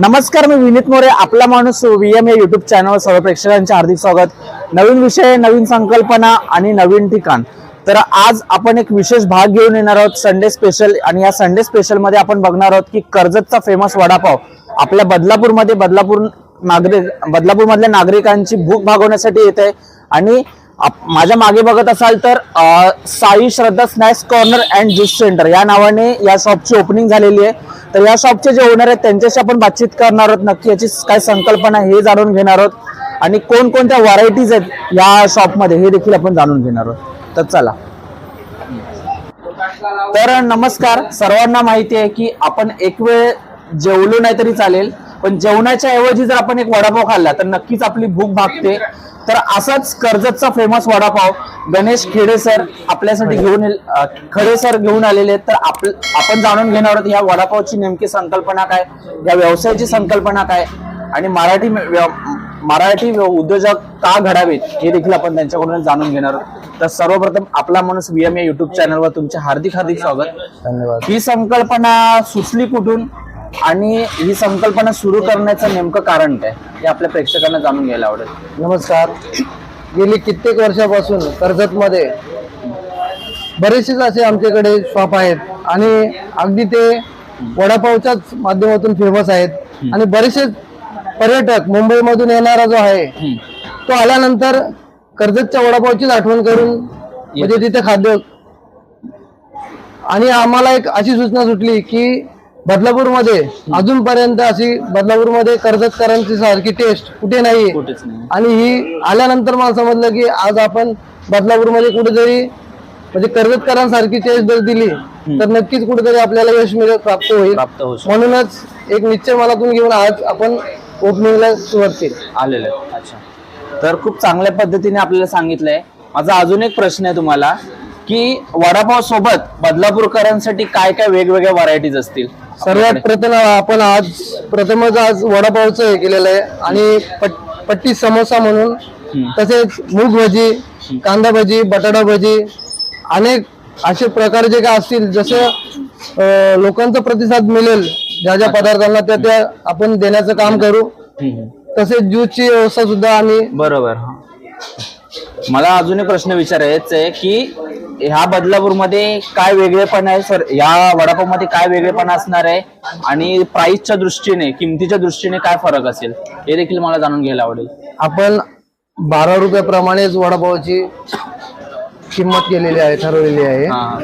नमस्कार मी विनीत मोरे आपला माणूस व्हीएम या युट्यूब चॅनल सर्व प्रेक्षकांचे हार्दिक स्वागत. नवीन विषय नवीन संकल्पना आणि नवीन ठिकाण. तर आज आपण एक विशेष भाग घेऊन येणार आहोत संडे स्पेशल आणि या संडे स्पेशलमध्ये आपण बघणार आहोत की कर्जतचा फेमस वडापाव. आपल्या बदलापूरमध्ये बदलापूर नागरिक बदलापूर मधल्या नागरिकांची भूक भागवण्यासाठी येत आहे आणि माझ्या मागे बघत असाल तर Sai Shraddha snacks corner and juice center. या नावाने या शॉपची ओपनिंग झालेली आहे. तर या शॉपचे जे ओनर आहेत त्यांच्याशी आपण बातचीत करणार आहोत. नक्की याची काय संकल्पना आहे हे जाणून घेणार आहोत. आणि कोणकोणत्या व्हरायटीज आहेत या शॉपमध्ये हे देखील आपण जाणून घेणार आहोत. तर चला. तर नमस्कार. सर्वांना माहिती आहे की आपण एक वेळ जेवलो नाही तरी चालेल. पण जेवणाच्या ऐवजी जर आपण एक वडापाव खाल्ला तर नक्कीच आपली भूक भागते. तर असाच कर्जतचा फेमस वडापाव गणेश खेडे सर आपल्यासाठी घेऊन खडे सर घेऊन आलेले आहेत. तर आप आपण जाणून घेणार आहोत या वडापावची नेमकी संकल्पना काय या व्यवसायाची संकल्पना काय आणि मराठी मराठी उद्योजक का घडावेत हे देखील आपण त्यांच्याकडून जाणून घेणार आहोत. तर सर्वप्रथम आपला माणूस व्हीएम या युट्यूब चॅनलवर तुमचे हार्दिक हार्दिक स्वागत. धन्यवाद. ही संकल्पना सुचली कुठून आणि ही संकल्पना सुरू करण्याचं नेमकं कारण काय हे आपल्या प्रेक्षकांना जाणून घ्यायला आवडेल. नमस्कार. गेली कित्येक वर्षापासून कर्जतमध्ये बरेचसेच असे आमच्याकडे शॉप आहेत. आणि अगदी ते वडापावच्याच माध्यमातून फेमस आहेत. आणि बरेचसे पर्यटक मुंबईमधून येणारा जो आहे तो आल्यानंतर कर्जतच्या वडापावचीच आठवण करून म्हणजे तिथे खाद्य आणि आम्हाला एक अशी सूचना सुटली की बदलापूरमध्ये. अजूनपर्यंत अशी बदलापूरमध्ये कर्जतकरांची सारखी टेस्ट कुठे नाही. आणि ही आल्यानंतर मला समजलं की आज आपण बदलापूरमध्ये कुठेतरी म्हणजे कर्जतकरांसारखी टेस्ट जर दिली तर नक्कीच कुठेतरी आपल्याला यश मिळत प्राप्त होईल. म्हणूनच एक निश्चय मनातून घेऊन आज आपण ओपनिंगला सुरुवात केली. आलेलं आहे. अच्छा. तर खूप चांगल्या पद्धतीने आपल्याला सांगितलंय. माझा अजून एक प्रश्न आहे तुम्हाला की वडापाव सोबत बदलापूरकरांसाठी काय काय वेगवेगळ्या व्हरायटीज असतील? सर्वात प्रथम आपण आज प्रथमच आज वडापावचं हे केलेलं आहे आणि पट- पट्टी समोसा म्हणून. तसेच मूग भजी कांदा भजी बटाटा भजी अनेक असे प्रकार जे काय असतील जसे अं, लोकांचा प्रतिसाद मिळेल ज्या ज्या पदार्थांना त्या त्या आपण देण्याचं काम करू हम्म. तसेच ज्यूसची व्यवस्था सुद्धा आम्ही बरोबर हा. मला अजून एक प्रश्न विचारायचा आहे की ह्या बदलापूरमध्ये काय वेगळेपण आहे? सर या वडापावमध्ये काय वेगळेपण असणार आहे? आणि प्राइसच्या दृष्टीने किमतीच्या दृष्टीने काय फरक असेल? हे देखील मला जाणून घ्यायला आवडेल. आपण बारा रुपयाप्रमाणेच वडापावची किंमत केलेली आहे ठरवलेली आहे. हा.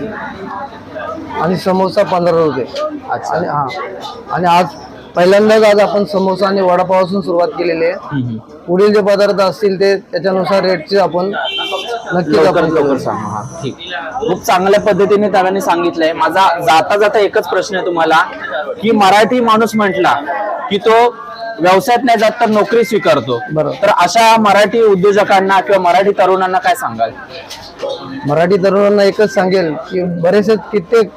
आणि समोसा पंधरा रुपये. अच्छा. आणि हा. आणि आज पहिल्यांदाच आज आपण समोसा आणि वडापावापासून सुरुवात केलेली आहे. पुढील जे पदार्थ असतील ते त्याच्यानुसार रेटचे आपण नक्कीच लवकर आपण लवकर करू. सांगा हा ठीक खूप चांगल्या पद्धतीने त्याने सांगितलंय माझा जाता जाता एकच प्रश्न आहे तुम्हाला की मराठी माणूस म्हटला की तो व्यवसायात नाही जात तर नोकरी स्वीकारतो बरोबर. तर अशा मराठी उद्योजकांना किंवा मराठी तरुणांना काय सांगाल मराठी तरुणांना एकच सांगेल की बरेचसे कित्येक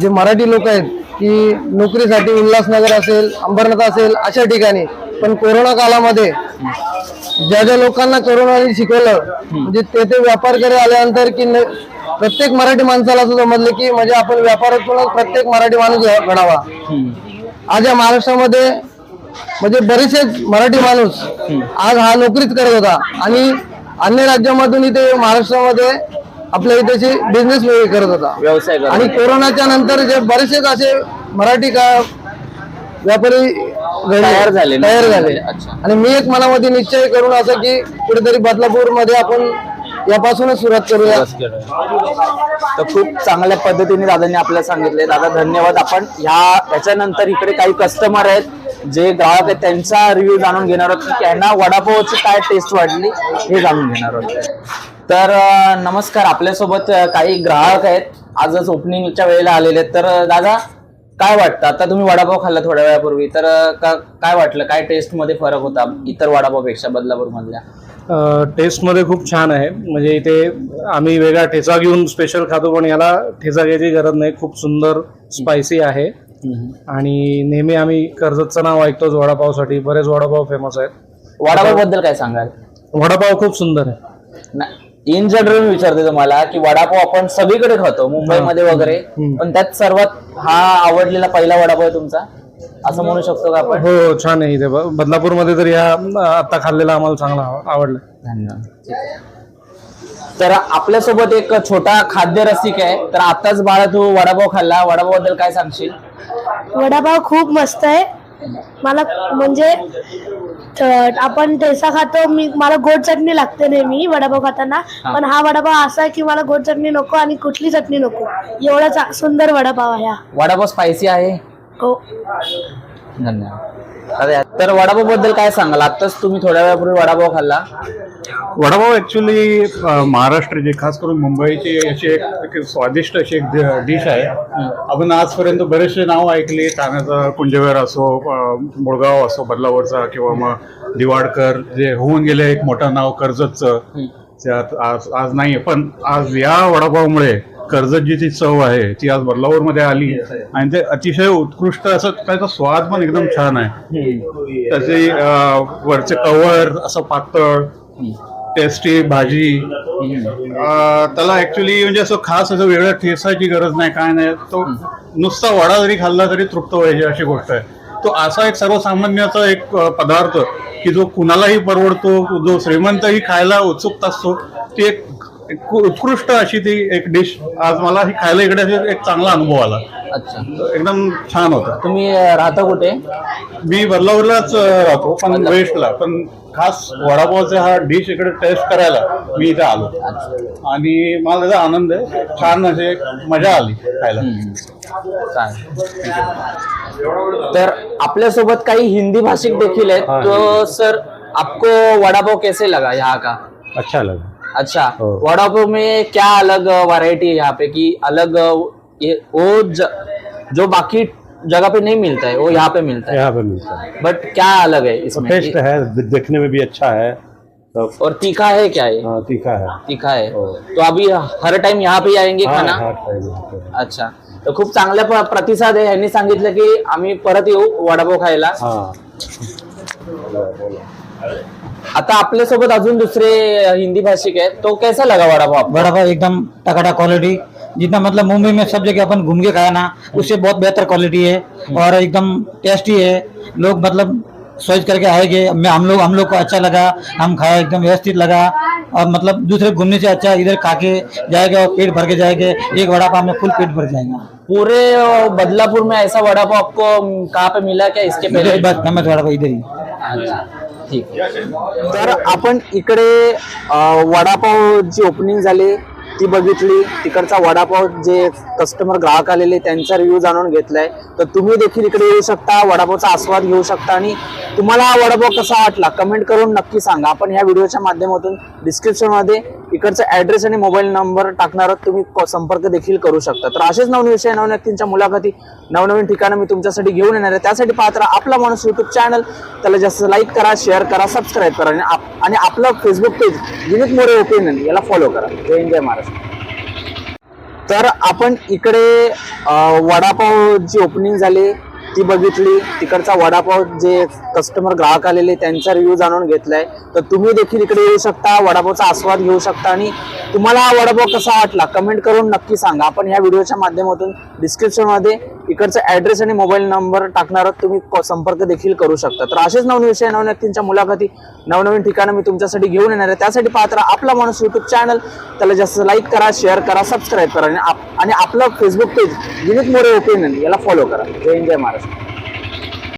जे मराठी लोक आहेत की नोकरीसाठी उल्हासनगर असेल अंबरनाथ असेल अशा ठिकाणी. पण कोरोना काळामध्ये ज्या ज्या लोकांना कोरोनाने शिकवलं म्हणजे ते ते व्यापारकडे आल्यानंतर की प्रत्येक मराठी माणसाला असं समजलं की म्हणजे आपण व्यापारातूनच प्रत्येक मराठी माणूस घडावा. आज या महाराष्ट्रामध्ये म्हणजे बरेचसे मराठी माणूस आज हा नोकरीच करत होता आणि अन्य राज्यामधून इथे महाराष्ट्रामध्ये आपल्या इथे बिझनेस करत होता. व्यवसाय आणि कोरोनाच्या नंतर जे बरेचसेच असे मराठी का व्यापारी तयार झाले ना? तयार झाले. अच्छा. आणि मी एक मनामध्ये निश्चय करून असं की कुठेतरी बदलापूरमध्ये आपण यापासूनच सुरुवात करूया. तर खूप चांगल्या पद्धतीने दादांनी आपल्याला सांगितले. दादा धन्यवाद. आपण ह्या याच्यानंतर इकडे काही कस्टमर आहेत जे ग्राहक आहेत त्यांचा रिव्ह्यू जाणून घेणार आहोत. की त्यांना वडापावची काय टेस्ट वाटली हे जाणून घेणार आहोत. तर अं, नमस्कार. आपल्यासोबत अं, काही ग्राहक आहेत. आजच ओपनिंगच्या वेळेला आलेले आहेत. तर अं, दादा काय वाटतं? आता तुम्ही वडापाव खाल्ला थोड्या वेळापूर्वी तर का- काय वाटलं? काय टेस्टमध्ये फरक होता इतर वडापावपेक्षा बदलापूर मधल्या टेस्टमध्ये खूप छान आहे. म्हणजे इथे आम्ही वेगळा ठेचा घेऊन स्पेशल खातो पण याला ठेचा घ्यायची गरज नाही. खूप सुंदर स्पायसी आहे. आणि नेहमी आम्ही कर्जतचं नाव ऐकतोच वडापावसाठी. बरेच वडापाव फेमस आहेत. वडापावबद्दल काय सांगाल? वडापाव खूप सुंदर आहे. इन जनरल मी विचारते तुम्हाला की वडापाव आपण सगळीकडे खातो मुंबईमध्ये वगैरे. पण त्यात सर्वात हा आवडलेला पहिला वडापाव आहे तुमचा? असं म्हणू शकतो का आपण? हो हो, छान आहे इथे. ब- बदलापूरमध्ये तर या आता खाल्लेला आम्हाला चांगला आव- आवडला. तर आपल्यासोबत एक छोटा खाद्य रसिक आहे. तर आताच बाळा तू वडापाव खाल्ला. वडापावबद्दल काय सांगशील? वडापाव खूप मस्त आहे. मला म्हणजे आपण ठेसा खातो मी मला गोड चटणी लागते नेहमी वडापाव खाताना. पण हा वडापाव असा आहे की मला गोड चटणी नको आणि कुठली चटणी नको. एवढा सुंदर वडापाव आहे हा. वडापाव स्पायसी आहे? हो. धन्यवाद. तर वडापावबद्दल काय सांगाल? आताच तुम्ही थोड्या वेळापूर्वी वडापाव खाल्ला. वडापाव ऍक्च्युली महाराष्ट्राची खास करून मुंबईची अशी एक एक स्वादिष्ट अशी एक डिश आहे. आपण आजपर्यंत बरेचसे नाव ऐकले. ठाण्याचा कुंजवेर असो मुळगाव असो बदलावरचा किंवा मग दिवाडकर जे होऊन गेले एक मोठं नाव कर्जतचं. त्यात आज आज नाही पण आज या वडापावमुळे कर्जत जी ती चव आहे ती आज बदलापूरमध्ये आली. आणि ते अतिशय उत्कृष्ट असं त्याचा स्वाद पण एकदम छान आहे. त्याचे वरचे कवर असं पातळ टेस्टी भाजी. त्याला ऍक्च्युली म्हणजे असं खास असं वेगळं ठेसायची गरज नाही काय नाही. तो नुसता वडा जरी खाल्ला तरी तृप्त व्हायची अशी गोष्ट आहे. तो असा एक सर्वसामान्याचा एक पदार्थ की जो कुणालाही परवडतो जो श्रीमंतही खायला उत्सुक असतो ती एक एक उत्कृष्ट अशी ती एक डिश. आज मला ही खायला इकडे अशी एक चांगला अनुभव आला. अच्छा. एकदम छान होता. तुम्ही अं, राहता कुठे? मी बदलावरलाच राहतो पण वेस्टला. पण खास वडापावचा हा डिश इकडे टेस्ट करायला मी इथे आलो. आणि मला त्याचा आनंद आहे. छान असे मजा आली खायला. चालेल. तर आपल्यासोबत काही हिंदी भाषिक देखील आहेत. तो सर आपको वडापाव कैसे लगा यहाँ का? अच्छा लगा. अच्छा हो. वडापाव में क्या अलग वैरायटी है यहाँ पे कि अलग ये वो ज, जो बाकी जगह पे नहीं मिलता है वो यहाँ पे मिलता है? यहाँ पे मिलता है। बट क्या अलग है इसमें? टेस्ट है देखने में भी अच्छा है तो और तीखा है क्या ये? हाँ, तीखा है। तीखा है। तो अभी हर टाइम यहाँ पे आएँगे हाँ, खाना? हाँ। अच्छा तर खूप चांगल्या प- प्रतिसाद आहे. यांनी सांगितलं की आम्ही परत येऊ वडापाव खायला. हाँ। आता आपल्यासोबत अजून दुसरे हिंदी भाषिक आहेत. तो कैसा लगा वडापाव आपको? बड़ा भाई एकदम टकाटा क्वालिटी जितना मतलब मुंबई में सब जगह अपन घूम के खाया ना उससे बहुत बेहतर क्वालिटी है और एकदम टेस्टी है। लोग मतलब सोच करके आएँगे मैं हम लोग हम लोग को अच्छा लगा हम खाए एकदम व्यवस्थित लगा। और मतलब दूसरे घूमने से अच्छा इधर खा के जाएगा और पेट भर के जाएँगे। एक वड़ा पाव में फुल पेट भर जाएगा। पूरे अ, बदलापुर में ऐसा वडापाव आपको कहाँ पे मिला क्या? इसके पहले? बस फ़ेमस वड़ा पाव इधर ही। अच्छा, ठीक तर आपण इकडे अ, वडापावची ओपनिंग झाली ती बघितली. तिकडचा वडापाव जे कस्टमर ग्राहक आलेले त्यांचा रिव्ह्यू जाणून घेतलाय. तर तुम्ही देखील इकडे येऊ शकता वडापावचा आस्वाद घेऊ शकता. आणि तुम्हाला हा वडापाव कसा वाटला? कमेंट करून नक्की सांगा. आपण ह्या व्हिडिओच्या माध्यमातून डिस्क्रिप्शनमध्ये इकडचा ऍड्रेस आणि मोबाईल नंबर टाकणार तुम्ही संपर्क देखील करू शकता. तर असेच नवीन विषय नवीन व्यक्तींच्या मुलाखती नवनवीन ठिकाणं मी तुमच्यासाठी घेऊन येणार आहे. त्यासाठी पात्र आपला माणूस यूट्यूब चॅनल त्याला जास्त लाईक करा शेअर करा सबस्क्राईब करा. आणि आप- आणि आपलं Facebook page Vinit More opinion याला फॉलो करा. जय हिंद जय महाराष्ट्र. तर आपण इकडे वडापाव वडापावची ओपनिंग झाली. ती बघितली. तिकडचा वडापाव जे कस्टमर ग्राहक आलेले त्यांचा रिव्ह्यू जाणून घेतलाय. तर तुम्ही देखील इकडे येऊ शकता वडापावचा आस्वाद घेऊ शकता आणि तुम्हाला वडापाव कसा वाटला? कमेंट करून नक्की सांगा. आपण ह्या व्हिडिओच्या माध्यमातून डिस्क्रिप्शनमध्ये इकडचा ऍड्रेस आणि मोबाईल नंबर टाकणार तुम्ही संपर्क देखील करू शकता. तर असेच नवीन विषय नवीन व्यक्तींच्या मुलाखती नवनवीन ठिकाणं मी तुमच्यासाठी घेऊन येणार आहे. त्यासाठी पाहत राहा आपला माणूस युट्यूब चॅनल त्याला जास्त लाईक करा शेअर करा सबस्क्राईब करा. आणि आप- आणि आपलं Facebook page Vinit More opinion याला फॉलो करा. जय हिंद जय महाराष्ट्र.